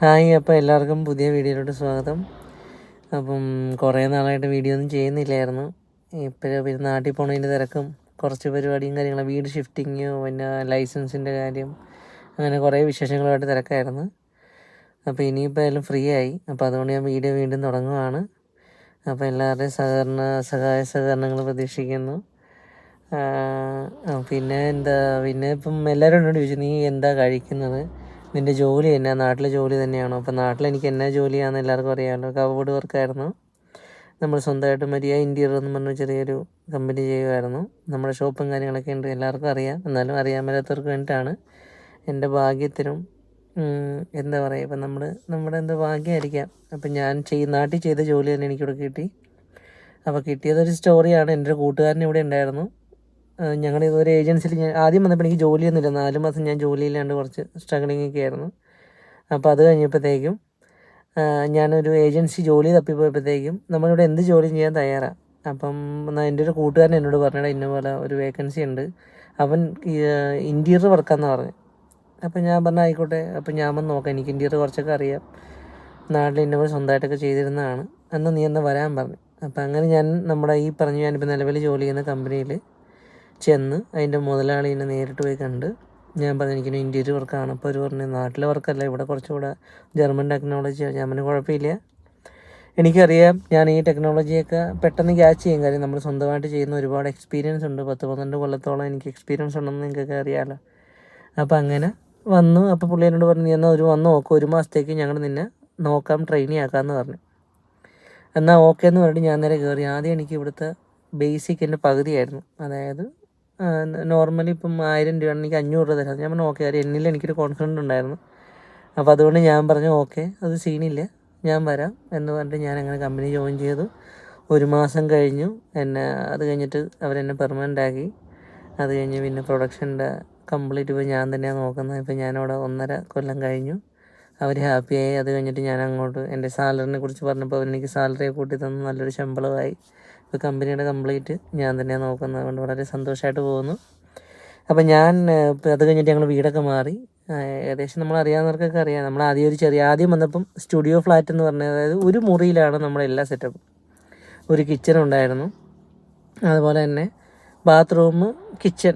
Hi അപ്പോൾ എല്ലാവർക്കും പുതിയ വീഡിയോയിലോട്ട് സ്വാഗതം. അപ്പം കുറേ നാളായിട്ട് വീഡിയോ ഒന്നും ചെയ്യുന്നില്ലായിരുന്നു. ഇപ്പോഴും പിന്നെ നാട്ടിൽ പോണതിന്റെ തിരക്കും കുറച്ച് പരിപാടിയും കാര്യങ്ങളും വീട് ഷിഫ്റ്റിങ് പിന്നെ ലൈസൻസിന്റെ കാര്യം അങ്ങനെ കുറേ വിശേഷങ്ങളുമായിട്ട് തിരക്കായിരുന്നു. അപ്പോൾ ഇനിയിപ്പോൾ എല്ലാം ഫ്രീ ആയി. അപ്പോൾ അതുകൊണ്ട് ഞാൻ വീഡിയോ വീണ്ടും തുടങ്ങുവാണ്. അപ്പോൾ എല്ലാവരുടെയും സഹകരണ സഹായ സഹകരണങ്ങൾ പ്രതീക്ഷിക്കുന്നു. പിന്നെ എന്താ പിന്നെ ഇപ്പം എല്ലാവരും എന്നോട് ചോദിച്ചു. നീ എന്താ കഴിക്കുന്നത്? നിന്റെ ജോലി എന്നാ? നാട്ടിലെ ജോലി തന്നെയാണോ? അപ്പം നാട്ടിൽ എനിക്ക് എന്നാ ജോലിയാണെന്ന് എല്ലാവർക്കും അറിയാമല്ലോ കവബോർഡ് വർക്കായിരുന്നു നമ്മൾ സ്വന്തമായിട്ട് മരിയ ഇന്റീരിയർ എന്ന് പറഞ്ഞ ചെറിയൊരു കമ്പനി ചെയ്യുമായിരുന്നു നമ്മുടെ ഷോപ്പും കാര്യങ്ങളൊക്കെ ഉണ്ട് എല്ലാവർക്കും അറിയാം. എന്നാലും അറിയാൻ മേലാത്തവർക്ക് വേണ്ടിയിട്ടാണ് എന്റെ ഭാഗ്യത്തിനും എന്താ പറയുക ഇപ്പം നമ്മൾ നമ്മുടെ എന്താ ഭാഗ്യമായിരിക്കാം. അപ്പം ഞാൻ ചെയ് നാട്ടിൽ ചെയ്ത ജോലി തന്നെ എനിക്കിവിടെ കിട്ടി. അപ്പോൾ കിട്ടിയതൊരു സ്റ്റോറിയാണ് എന്റെ ഒരു കൂട്ടുകാരൻ ഇവിടെ ഉണ്ടായിരുന്നു. ഞങ്ങൾ ഒരു ഏജൻസിയിൽ ഞാൻ ആദ്യം വന്നപ്പോൾ എനിക്ക് ജോലിയൊന്നുമില്ല നാല് മാസം ഞാൻ ജോലിയില്ലാണ്ട് കുറച്ച് സ്ട്രഗ്ലിംഗ് ഒക്കെ ആയിരുന്നു. അപ്പോൾ അത് കഴിഞ്ഞപ്പോഴത്തേക്കും ഞാനൊരു ഏജൻസി ജോലി തപ്പിപ്പോയപ്പോഴത്തേക്കും നമ്മളിവിടെ എന്ത് ജോലി ചെയ്യാൻ തയ്യാറാണ് അപ്പം എന്റെ ഒരു കൂട്ടുകാരൻ എന്നോട് പറഞ്ഞിട്ട് ഇന്ന പോലെ ഒരു വേക്കൻസി ഉണ്ട്. അവൻ ഇന്റീരിയർ വർക്കാന്ന് പറഞ്ഞു. അപ്പം ഞാൻ പറഞ്ഞ ആയിക്കോട്ടെ. അപ്പം ഞാൻ വന്ന് നോക്കാം. എനിക്ക് ഇന്റീരിയർ കുറച്ചൊക്കെ അറിയാം. നാട്ടിൽ ഇന്ന പോലെ സ്വന്തമായിട്ടൊക്കെ ചെയ്തിരുന്നതാണ്. അന്ന് നീ എന്നെ വരാൻ പറഞ്ഞു. അപ്പം അങ്ങനെ ഞാൻ നമ്മുടെ ഈ പറഞ്ഞു ഞാനിപ്പോൾ നിലവിൽ ജോലി ചെയ്യുന്ന കമ്പനിയിൽ ചെന്ന് അതിന്റെ മുതലാളി എന്നെ നേരിട്ട് പോയി കണ്ട് ഞാൻ പറഞ്ഞു എനിക്കിനി ഇന്റീരിയർ വർക്കാണ് അപ്പോൾ അവർ പറഞ്ഞു നാട്ടിലെ വർക്കല്ല ഇവിടെ കുറച്ചുകൂടെ ജർമ്മൻ ടെക്നോളജി ഞാൻ പറഞ്ഞു കുഴപ്പമില്ല. എനിക്കറിയാം ഞാൻ ഈ ടെക്നോളജിയൊക്കെ പെട്ടെന്ന് ക്യാച്ച് ചെയ്യും. കാര്യം നമ്മൾ സ്വന്തമായിട്ട് ചെയ്യുന്ന ഒരുപാട് എക്സ്പീരിയൻസ് ഉണ്ട്. പത്ത് പന്ത്രണ്ട് കൊല്ലത്തോളം എനിക്ക് എക്സ്പീരിയൻസ് ഉണ്ടെന്ന് നിങ്ങൾക്കൊക്കെ അറിയാമല്ലോ അപ്പോൾ അങ്ങനെ വന്നു. അപ്പോൾ പുള്ളി എന്നോട് പറഞ്ഞു എന്നാൽ ഒരു വന്ന് നോക്കും. ഒരു മാസത്തേക്ക് ഞങ്ങൾ നിന്നെ നോക്കാം ട്രെയിനിങ് ആക്കാമെന്ന് പറഞ്ഞു. എന്നാൽ ഓക്കെ എന്ന് പറഞ്ഞിട്ട് ഞാൻ നേരെ കയറി ആദ്യം എനിക്ക് ഇവിടുത്തെ ബേസിക് എന്റെ പകുതിയായിരുന്നു. അതായത് നോർമലി ഇപ്പം ആയിരം രൂപയാണ് എനിക്ക് അഞ്ഞൂറ് രൂപ തരാം. ഞാൻ പറഞ്ഞു ഓക്കെ കാര്യം എന്നിൽ എനിക്കൊരു കോൺഫിഡന്റ് ഉണ്ടായിരുന്നു. അപ്പോൾ അതുകൊണ്ട് ഞാൻ പറഞ്ഞു ഓക്കെ അത് സീനില്ല ഞാൻ വരാം. എന്ന് പറഞ്ഞിട്ട് ഞാൻ അങ്ങനെ കമ്പനി ജോയിൻ ചെയ്തു. ഒരു മാസം കഴിഞ്ഞു. എന്നെ അത് കഴിഞ്ഞിട്ട് അവരെന്നെ പെർമനന്റ് ആക്കി. അത് കഴിഞ്ഞ് പിന്നെ പ്രൊഡക്ഷന്റെ കംപ്ലീറ്റ് ഇപ്പോൾ ഞാൻ തന്നെയാണ് നോക്കുന്നത്. ഇപ്പോൾ ഞാനവിടെ ഒന്നര കൊല്ലം കഴിഞ്ഞു. അവർ ഹാപ്പിയായി അത് കഴിഞ്ഞിട്ട് ഞാൻ അങ്ങോട്ട് എന്റെ സാലറിനെ കുറിച്ച് പറഞ്ഞപ്പോൾ അവരെനിക്ക് സാലറിയെ കൂട്ടി തന്നു നല്ലൊരു ശമ്പളമായി. ഇപ്പോൾ കമ്പനിയുടെ കംപ്ലീറ്റ് ഞാൻ തന്നെയാണ് നോക്കുന്നത്. അതുകൊണ്ട് വളരെ സന്തോഷമായിട്ട് പോകുന്നു. അപ്പം ഞാൻ അത് കഴിഞ്ഞിട്ട് ഞങ്ങൾ വീടൊക്കെ മാറി. ഏകദേശം നമ്മൾ അറിയാവുന്നവർക്കൊക്കെ അറിയാം. നമ്മൾ ആദ്യം ഒരു ചെറിയ ആദ്യം വന്നപ്പം സ്റ്റുഡിയോ ഫ്ലാറ്റ് എന്ന് പറഞ്ഞത് അതായത് ഒരു മുറിയിലാണ് നമ്മുടെ എല്ലാ സെറ്റപ്പും. ഒരു കിച്ചൺ ഉണ്ടായിരുന്നു. അതുപോലെ തന്നെ ബാത്റൂം കിച്ചൺ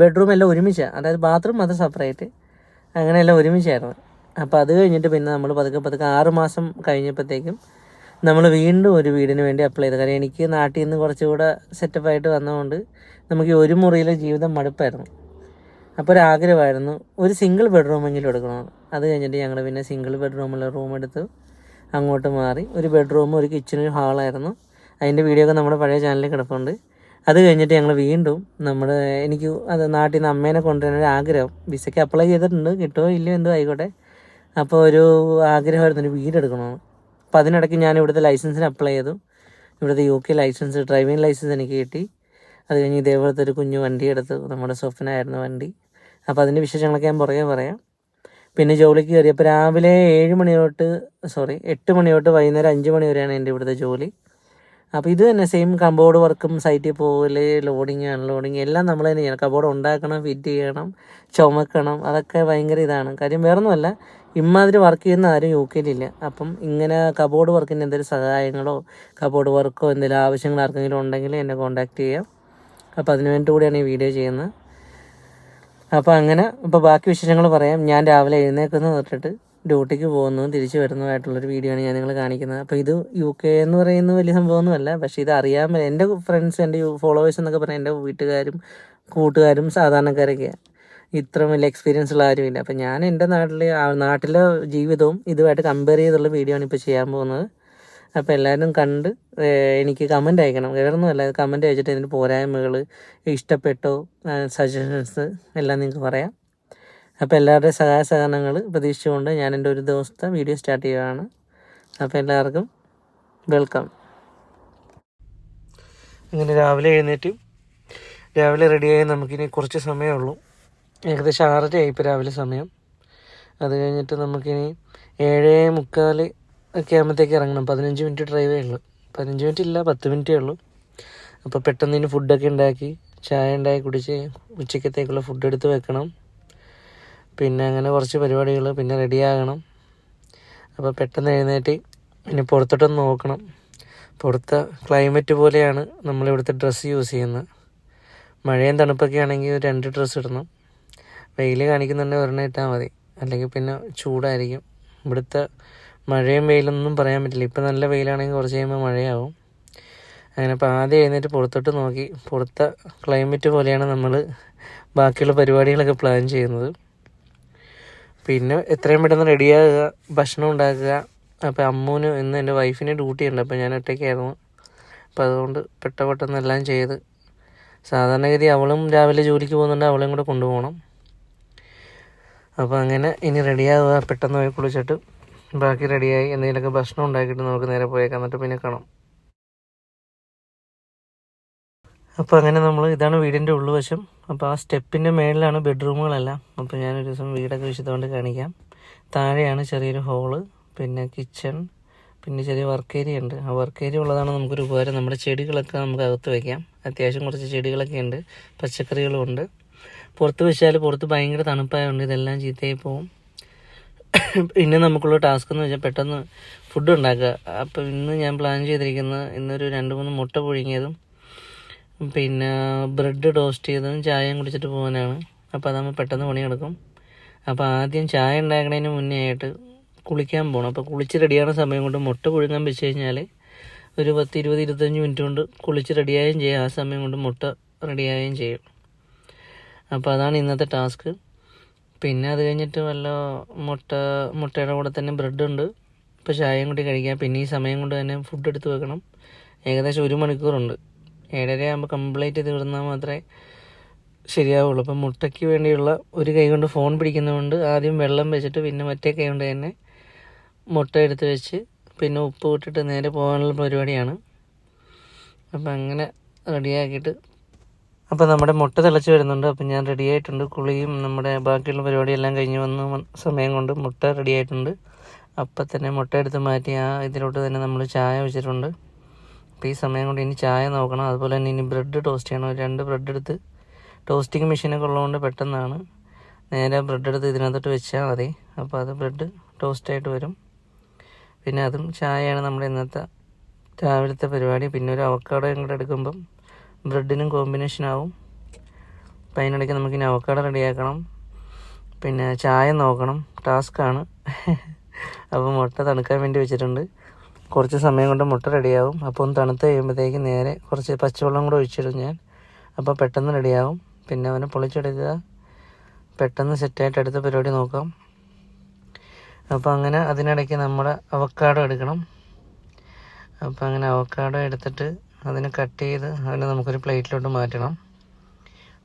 ബെഡ്റൂം എല്ലാം ഒരുമിച്ചാണ് അതായത് ബാത്റൂം അത് സെപ്പറേറ്റ്. അങ്ങനെയെല്ലാം ഒരുമിച്ചായിരുന്നു. അപ്പോൾ അത് കഴിഞ്ഞിട്ട് പിന്നെ നമ്മൾ പതുക്കെ പതുക്കെ ആറ് മാസം കഴിഞ്ഞപ്പോഴത്തേക്കും നമ്മൾ വീണ്ടും ഒരു വീടിന് വേണ്ടി അപ്ലൈ ചെയ്തു. കാരണം എനിക്ക് നാട്ടിൽ നിന്ന് കുറച്ചുകൂടെ സെറ്റപ്പായിട്ട് വന്നതുകൊണ്ട് നമുക്ക് ഒരു മുറിയിലെ ജീവിതം മടുപ്പായിരുന്നു. അപ്പോൾ ഒരു ആഗ്രഹമായിരുന്നു. ഒരു സിംഗിൾ ബെഡ്റൂമെങ്കിലും എടുക്കണം. അത് കഴിഞ്ഞിട്ട് ഞങ്ങൾ പിന്നെ സിംഗിൾ ബെഡ്റൂമുള്ള റൂം എടുത്ത്. അങ്ങോട്ട് മാറി ഒരു ബെഡ്റൂമും ഒരു കിച്ചണും ഹാളായിരുന്നു അതിന്റെ വീഡിയോ ഒക്കെ നമ്മുടെ പഴയ ചാനലിൽ കിടപ്പുണ്ട്. അത് കഴിഞ്ഞിട്ട് ഞങ്ങൾ വീണ്ടും നമ്മൾ എനിക്ക് അത് നാട്ടിൽ നിന്ന് അമ്മേനെ കൊണ്ടുവരാൻ ഒരു ആഗ്രഹം. വിസയ്ക്ക് അപ്ലൈ ചെയ്തിട്ടുണ്ട്. കിട്ടുമോ ഇല്ലയോ എന്തോ ആയിക്കോട്ടെ. അപ്പോൾ ഒരു ആഗ്രഹമായിരുന്നു ഒരു വീട് എടുക്കണമെന്ന് അപ്പോൾ അതിനിടയ്ക്ക് ഞാൻ ഇവിടുത്തെ ലൈസൻസിന് അപ്ലൈ ചെയ്തു. ഇവിടുത്തെ U K licence driving licence എനിക്ക് കിട്ടി. അത് കഴിഞ്ഞ് ഇതേപോലത്തെ ഒരു കുഞ്ഞു വണ്ടി എടുത്തു. നമ്മുടെ സ്വപ്നമായിരുന്നു വണ്ടി. അപ്പോൾ അതിന്റെ വിശേഷങ്ങളൊക്കെ ഞാൻ പുറകെ പറയാം. പിന്നെ ജോലിക്ക് കയറിയപ്പോൾ രാവിലെ ഏഴ് മണി തൊട്ട് സോറി എട്ട് മണി തൊട്ട് വൈകുന്നേരം അഞ്ച് മണി വരെയാണ് എന്റെ ഇവിടുത്തെ ജോലി. അപ്പോൾ ഇത് തന്നെ സെയിം കബോർഡ് വർക്കും സൈറ്റിൽ പോകൽ ലോഡിങ് അൺലോഡിങ് എല്ലാം നമ്മൾ തന്നെ ചെയ്യണം. കബോർഡ് ഉണ്ടാക്കണം ഫിറ്റ് ചെയ്യണം ചുമക്കണം അതൊക്കെ ഭയങ്കര ഇതാണ്. കാര്യം വേറൊന്നുമല്ല ഇമ്മാതിരി വർക്ക് ചെയ്യുന്ന ആരും യു കെയിലില്ല. അപ്പം ഇങ്ങനെ കബോർഡ് വർക്കിന് എന്തെങ്കിലും സഹായങ്ങളോ കബോർഡ് വർക്കോ എന്തെങ്കിലും ആവശ്യങ്ങൾ ആർക്കെങ്കിലും ഉണ്ടെങ്കിൽ എന്നെ കോൺടാക്ട് ചെയ്യാം. അപ്പോൾ അതിന് വേണ്ടി കൂടിയാണ് ഈ വീഡിയോ ചെയ്യുന്നത്. അപ്പോൾ അങ്ങനെ ഇപ്പോൾ ബാക്കി വിശേഷങ്ങൾ പറയാം. ഞാൻ രാവിലെ എഴുന്നേക്കുന്നത് തൊട്ടിട്ട് ഡ്യൂട്ടിക്ക് പോകുന്നതും തിരിച്ചു വരുന്നതുമായിട്ടുള്ളൊരു വീഡിയോ ആണ് ഞാൻ നിങ്ങൾ കാണിക്കുന്നത്. അപ്പോൾ ഇത് യു കെ എന്ന് പറയുന്ന വലിയ സംഭവമൊന്നുമല്ല. പക്ഷേ ഇത് അറിയാൻ എന്റെ ഫ്രണ്ട്സ് എന്റെ ഫോളോവേഴ്സ് എന്നൊക്കെ പറഞ്ഞാൽ എന്റെ വീട്ടുകാരും കൂട്ടുകാരും സാധാരണക്കാരൊക്കെയാണ് ഇത്ര വലിയ എക്സ്പീരിയൻസ് ഉള്ള ആരുമില്ല അപ്പം ഞാൻ എന്റെ നാട്ടിൽ നാട്ടിലെ ജീവിതവും ഇതുമായിട്ട് കമ്പയർ ചെയ്തുള്ള വീഡിയോ ആണ് ഇപ്പോൾ ചെയ്യാൻ പോകുന്നത്. അപ്പോൾ എല്ലാവരും കണ്ട് എനിക്ക് കമന്റ് അയക്കണം. വേറൊന്നുമല്ല കമന്റ് അയച്ചിട്ട് ഇതിന്റെ പോരായ്മകൾ ഇഷ്ടപ്പെട്ടോ സജഷൻസ് എല്ലാം നിങ്ങൾക്ക് പറയാം. അപ്പോൾ എല്ലാവരുടെയും സഹായ സഹകരണങ്ങൾ പ്രതീക്ഷിച്ചുകൊണ്ട് ഞാൻ എന്റെ ഒരു ദിവസത്തെ വീഡിയോ സ്റ്റാർട്ട് ചെയ്യുകയാണ്. അപ്പോൾ എല്ലാവർക്കും വെൽക്കം ഇങ്ങനെ രാവിലെ എഴുന്നേറ്റ് രാവിലെ റെഡിയായി നമുക്കിനി കുറച്ച് സമയമേ ഉള്ളൂ. ഏകദേശം ആറര ആയിപ്പോൾ രാവിലെ സമയം. അത് കഴിഞ്ഞിട്ട് നമുക്കിനി ഏഴേ മുക്കാൽ ഒക്കെ ആകുമ്പോഴത്തേക്ക് ഇറങ്ങണം. പതിനഞ്ച് മിനിറ്റ് ഡ്രൈവേ ഉള്ളൂ. പതിനഞ്ച് മിനിറ്റ് ഇല്ല പത്ത് മിനിറ്റേ ഉള്ളൂ. അപ്പോൾ പെട്ടെന്ന് ഇനി ഫുഡൊക്കെ ഉണ്ടാക്കി ചായ ഉണ്ടാക്കി കുടിച്ച് ഉച്ചക്കത്തേക്കുള്ള ഫുഡ് എടുത്ത് വെക്കണം. പിന്നെ അങ്ങനെ കുറച്ച് പരിപാടികൾ പിന്നെ റെഡിയാകണം അപ്പോൾ പെട്ടെന്ന് എഴുന്നേറ്റ് പിന്നെ പുറത്തോട്ടൊന്ന് നോക്കണം. പുറത്തെ ക്ലൈമറ്റ് പോലെയാണ് നമ്മളിവിടുത്തെ ഡ്രസ്സ് യൂസ് ചെയ്യുന്നത്. മഴയും തണുപ്പൊക്കെ ആണെങ്കിൽ രണ്ട് ഡ്രസ്സ് ഇടണം. വെയിൽ കാണിക്കുന്നുണ്ടെങ്കിൽ ഒരെണ്ണം ഇട്ടാൽ മതി. അല്ലെങ്കിൽ പിന്നെ ചൂടായിരിക്കും. ഇവിടുത്തെ മഴയും വെയിലൊന്നും പറയാൻ പറ്റില്ല. ഇപ്പം നല്ല വെയിലാണെങ്കിൽ കുറച്ച് കഴിയുമ്പോൾ മഴയാവും. അങ്ങനെ അപ്പോൾ ആദ്യം എഴുന്നേറ്റ് പുറത്തോട്ട് നോക്കി. പുറത്തെ ക്ലൈമറ്റ് പോലെയാണ് നമ്മൾ ബാക്കിയുള്ള പരിപാടികളൊക്കെ പ്ലാൻ ചെയ്യുന്നത്. പിന്നെ എത്രയും പെട്ടെന്ന് റെഡിയാകുക ഭക്ഷണം ഉണ്ടാക്കുക. അപ്പോൾ അമ്മൂന് ഇന്ന് എന്റെ വൈഫിന് ഡ്യൂട്ടി ഉണ്ട്. അപ്പോൾ ഞാൻ ഒറ്റയ്ക്കായിരുന്നു. അപ്പോൾ അതുകൊണ്ട് പെട്ട പെട്ടെന്ന് എല്ലാം ചെയ്ത് സാധാരണഗതി അവളും രാവിലെ ജോലിക്ക് പോകുന്നുണ്ട്. അവളെയും കൂടെ കൊണ്ടുപോകണം. അപ്പോൾ അങ്ങനെ ഇനി റെഡിയാവുക പെട്ടെന്ന് പോയി കുളിച്ചിട്ട്. ബാക്കി റെഡിയായി എന്തെങ്കിലുമൊക്കെ ഭക്ഷണം ഉണ്ടാക്കിയിട്ട് നമുക്ക് നേരെ പോയേക്കാം. എന്നിട്ട് പിന്നെ കാണാം. അപ്പോൾ അങ്ങനെ നമ്മൾ ഇതാണ് വീടിന്റെ ഉള്ളുവശം. അപ്പോൾ ആ സ്റ്റെപ്പിന്റെ മേളിലാണ് ബെഡ്റൂമുകളെല്ലാം. അപ്പോൾ ഞാനൊരു ദിവസം വീടൊക്കെ വിശദമായിട്ട് കാണിക്കാം. താഴെയാണ് ചെറിയൊരു ഹോൾ പിന്നെ കിച്ചൺ പിന്നെ ചെറിയ വർക്ക് ഏരിയ ഉണ്ട്. ആ വർക്ക് ഏരിയ ഉള്ളതാണ് നമുക്കൊരു ഉപകാരം. നമ്മുടെ ചെടികളൊക്കെ നമുക്ക് അകത്ത് വയ്ക്കാം അത്യാവശ്യം കുറച്ച് ചെടികളൊക്കെ ഉണ്ട്. പച്ചക്കറികളും ഉണ്ട്. പുറത്ത് വെച്ചാൽ പുറത്ത് ഭയങ്കര തണുപ്പായതുകൊണ്ട് ഇതെല്ലാം ചീത്തയായി പോവും പിന്നെ നമുക്കുള്ള ടാസ്ക് എന്ന് വെച്ചാൽ പെട്ടെന്ന് ഫുഡ് ഉണ്ടാക്കുക. അപ്പോൾ ഇന്ന് ഞാൻ പ്ലാൻ ചെയ്തിരിക്കുന്നത് ഇന്നൊരു രണ്ട് മൂന്ന് മുട്ട പുഴുങ്ങിയതും പിന്നെ ബ്രെഡ് ടോസ്റ്റ് ചെയ്തതും ചായയും കുടിച്ചിട്ട് പോകാനാണ്. അപ്പോൾ അതാകുമ്പോൾ പെട്ടെന്ന് പണിയെടുക്കും. അപ്പോൾ ആദ്യം ചായ ഉണ്ടാക്കണതിന് മുന്നേ ആയിട്ട് കുളിക്കാൻ പോകണം അപ്പോൾ കുളിച്ച് റെഡിയാകുന്ന സമയം കൊണ്ട് മുട്ട പുഴുങ്ങാൻ വെച്ച് കഴിഞ്ഞാൽ ഒരു പത്ത് ഇരുപത് ഇരുപത്തഞ്ച് മിനിറ്റ് കൊണ്ട് കുളിച്ച് റെഡിയാവുകയും ചെയ്യും. ആ സമയം കൊണ്ട് മുട്ട റെഡിയാവുകയും ചെയ്യും. അപ്പോൾ അതാണ് ഇന്നത്തെ ടാസ്ക്. പിന്നെ അത് കഴിഞ്ഞിട്ട് വല്ല മുട്ട മുട്ടയുടെ കൂടെ തന്നെ ബ്രെഡ് ഉണ്ട് ഇപ്പോൾ ചായയും കൂടി കഴിക്കാം. പിന്നെ ഈ സമയം കൊണ്ട് തന്നെ ഫുഡ് എടുത്ത് വെക്കണം. ഏകദേശം ഒരു മണിക്കൂറുണ്ട്. ഏഴര ആകുമ്പോൾ കംപ്ലീറ്റ് ചെയ്ത് തീർന്നാൽ മാത്രമേ ശരിയാവുള്ളൂ. അപ്പം മുട്ടയ്ക്ക് വേണ്ടിയുള്ള ഒരു കൈ കൊണ്ട് ഫോൺ പിടിക്കുന്നതുകൊണ്ട് ആദ്യം വെള്ളം വെച്ചിട്ട് പിന്നെ മറ്റേ കൈ കൊണ്ട് തന്നെ മുട്ട എടുത്ത് വെച്ച് പിന്നെ ഉപ്പ് ഇട്ടിട്ട് നേരെ പോകാനുള്ള പരിപാടിയാണ്. അപ്പം അങ്ങനെ റെഡിയാക്കിയിട്ട് അപ്പോൾ നമ്മുടെ മുട്ട തിളച്ച് വരുന്നുണ്ട്. അപ്പം ഞാൻ റെഡി ആയിട്ടുണ്ട്. കുളിയും നമ്മുടെ ബാക്കിയുള്ള പരിപാടിയെല്ലാം കഴിഞ്ഞ് വന്ന സമയം കൊണ്ട് മുട്ട റെഡി ആയിട്ടുണ്ട്. അപ്പം തന്നെ മുട്ട എടുത്ത് മാറ്റി ആ ഇതിലോട്ട് തന്നെ നമ്മൾ ചായ വെച്ചിട്ടുണ്ട്. അപ്പോൾ ഈ സമയം കൊണ്ട് ഇനി ചായ നോക്കണം. അതുപോലെ തന്നെ ഇനി ബ്രെഡ് ടോസ്റ്റ് ചെയ്യണം. രണ്ട് ബ്രെഡ് എടുത്ത് ടോസ്റ്റിംഗ് മെഷീനൊക്കെ ഉള്ളതുകൊണ്ട് പെട്ടെന്നാണ്. നേരെ ബ്രെഡ് എടുത്ത് ഇതിനകത്തോട്ട് വെച്ചാൽ മതി. അപ്പോൾ അത് ബ്രെഡ് ടോസ്റ്റായിട്ട് വരും. പിന്നെ അതും ചായയാണ് നമ്മുടെ ഇന്നത്തെ രാവിലത്തെ പരിപാടി. പിന്നെ ഒരു അവക്കാടോ കൂടെ എടുക്കുമ്പം ബ്രെഡിനും കോമ്പിനേഷൻ ആവും അപ്പം അതിനിടയ്ക്ക് നമുക്കിനി അവക്കാടോ റെഡിയാക്കണം. പിന്നെ ചായ നോക്കണം. ടാസ്ക്കാണ്. അപ്പോൾ മുട്ട തണുക്കാൻ വേണ്ടി വെച്ചിട്ടുണ്ട്. കുറച്ച് സമയം കൊണ്ട് മുട്ട റെഡിയാവും. അപ്പോൾ ഒന്ന് തണുത്ത് കഴിയുമ്പോഴത്തേക്ക് നേരെ കുറച്ച് പച്ചവെള്ളം കൂടെ ഒഴിച്ചിടും ഞാൻ. അപ്പോൾ പെട്ടെന്ന് റെഡിയാവും. പിന്നെ അവനെ പൊളിച്ചെടുക്കുക. പെട്ടെന്ന് സെറ്റായിട്ട് അടുത്ത പരിപാടി നോക്കാം. അപ്പോൾ അങ്ങനെ അതിനിടയ്ക്ക് നമ്മുടെ അവക്കാടോ എടുക്കണം. അപ്പോൾ അങ്ങനെ അവക്കാടോ എടുത്തിട്ട് അതിനെ കട്ട് ചെയ്ത് അതിനെ നമുക്കൊരു പ്ലേറ്റിലോട്ട് മാറ്റണം.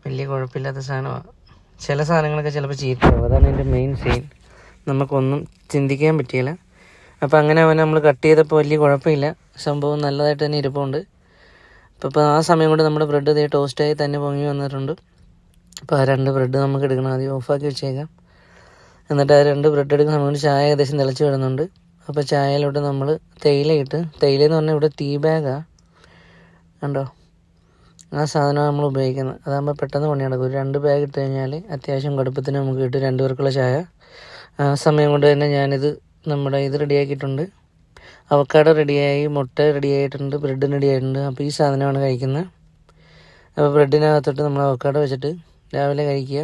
വലിയ കുഴപ്പമില്ലാത്ത സാധനമാണ് ചില സാധനങ്ങളൊക്കെ ചിലപ്പോൾ ചീത്തയാവും. അതാണ് എന്റെ മെയിൻ സീൻ നമുക്കൊന്നും ചിന്തിക്കാൻ പറ്റിയില്ല. അപ്പോൾ അങ്ങനെ അവനെ നമ്മൾ കട്ട് ചെയ്തപ്പോൾ വലിയ കുഴപ്പമില്ല. സംഭവം നല്ലതായിട്ട് തന്നെ ഇരിപ്പുണ്ട്. അപ്പോൾ ഇപ്പോൾ ആ സമയം കൊണ്ട് നമ്മുടെ ബ്രെഡ് ഇതേ ടോസ്റ്റായി തന്നെ പൊങ്ങി വന്നിട്ടുണ്ട്. അപ്പോൾ ആ രണ്ട് ബ്രെഡ് നമുക്ക് എടുക്കണം. ആദ്യം ഓഫാക്കി വെച്ചേക്കാം. എന്നിട്ട് ആ രണ്ട് ബ്രെഡ് എടുക്കുന്ന സമയത്ത് ചായ ഏകദേശം തിളച്ച് വരുന്നുണ്ട് അപ്പോൾ ചായയിലോട്ട് നമ്മൾ തേയില ഇട്ട് തേയില എന്ന് പറഞ്ഞാൽ ഇവിടെ ടീ ബാഗാണ് കണ്ടോ? ആ സാധനമാണ് നമ്മൾ ഉപയോഗിക്കുന്നത്. അതാകുമ്പോൾ പെട്ടെന്ന് പണി നടക്കും. ഒരു രണ്ട് ബാഗ് ഇട്ട് കഴിഞ്ഞാൽ അത്യാവശ്യം കടുപ്പത്തിന് നമുക്ക് കിട്ടും. രണ്ട് പേർക്കുള്ള ചായ. ആ സമയം കൊണ്ട് തന്നെ ഞാനിത് നമ്മുടെ ഇത് റെഡിയാക്കിയിട്ടുണ്ട് അവക്കാട് റെഡിയായി മുട്ട റെഡിയായിട്ടുണ്ട് ബ്രെഡ് റെഡിയായിട്ടുണ്ട് അപ്പോൾ ഈ സാധനമാണ് കഴിക്കുന്നത്. അപ്പോൾ ബ്രെഡിനകത്തോട്ട് നമ്മൾ അവക്കാട് വെച്ചിട്ട് രാവിലെ കഴിക്കുക.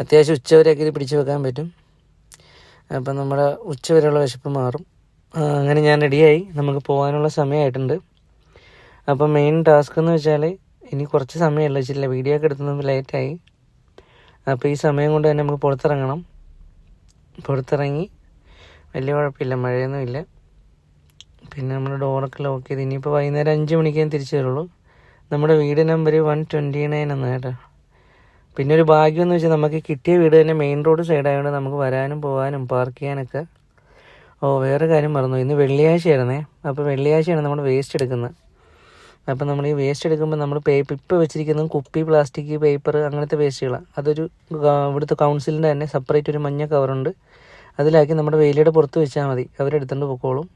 അത്യാവശ്യം ഉച്ചവരെയൊക്കെ ഇത് പിടിച്ച് വെക്കാൻ പറ്റും. അപ്പം നമ്മുടെ ഉച്ചവരെയുള്ള വിശപ്പ് മാറും. അങ്ങനെ ഞാൻ റെഡിയായി നമുക്ക് പോകാനുള്ള സമയമായിട്ടുണ്ട്. അപ്പം മെയിൻ ടാസ്ക് എന്ന് വെച്ചാൽ ഇനി കുറച്ച് സമയമല്ല വെച്ചില്ല വീഡിയോ ഒക്കെ എടുത്തുന്നത് ലേറ്റായി അപ്പോൾ ഈ സമയം കൊണ്ട് തന്നെ നമുക്ക് പുറത്തിറങ്ങണം. പുറത്തിറങ്ങി വലിയ കുഴപ്പമില്ല. മഴയൊന്നും ഇല്ല. പിന്നെ നമ്മൾ ഡോറൊക്കെ ലോക്ക് ചെയ്ത് ഇനിയിപ്പോൾ വൈകുന്നേരം അഞ്ച് മണിക്കേ തിരിച്ചു വരുള്ളൂ. നമ്മുടെ വീട് നമ്പർ വൺ ട്വന്റി നയൻ എന്ന് കേട്ടോ. പിന്നെ ഒരു ഭാഗ്യം എന്ന് വെച്ചാൽ നമുക്ക് കിട്ടിയ വീട് തന്നെ മെയിൻ റോഡ് സൈഡായതുകൊണ്ട് നമുക്ക് വരാനും പോകാനും പാർക്ക് ചെയ്യാനൊക്കെ. ഓ വേറെ കാര്യം പറഞ്ഞു ഇന്ന് വെള്ളിയാഴ്ചയായിരുന്നേ. അപ്പോൾ വെള്ളിയാഴ്ചയാണ് നമ്മൾ വേസ്റ്റ് എടുക്കുന്നത്. അപ്പം നമ്മൾ ഈ വേസ്റ്റ് എടുക്കുമ്പോൾ നമ്മൾ പേപ്പർ ഇപ്പോൾ വെച്ചിരിക്കുന്നത് കുപ്പി പ്ലാസ്റ്റിക് പേപ്പർ അങ്ങനത്തെ വേസ്റ്റുകളാണ് അതൊരു ഇവിടുത്തെ കൗൺസിലിന്റെ തന്നെ സെപ്പറേറ്റ് ഒരു മഞ്ഞ കവറുണ്ട് അതിലാക്കി നമ്മുടെ വേലിയുടെ പുറത്ത് വെച്ചാൽ മതി. അവരെടുത്തുകൊണ്ട് പൊക്കോളും.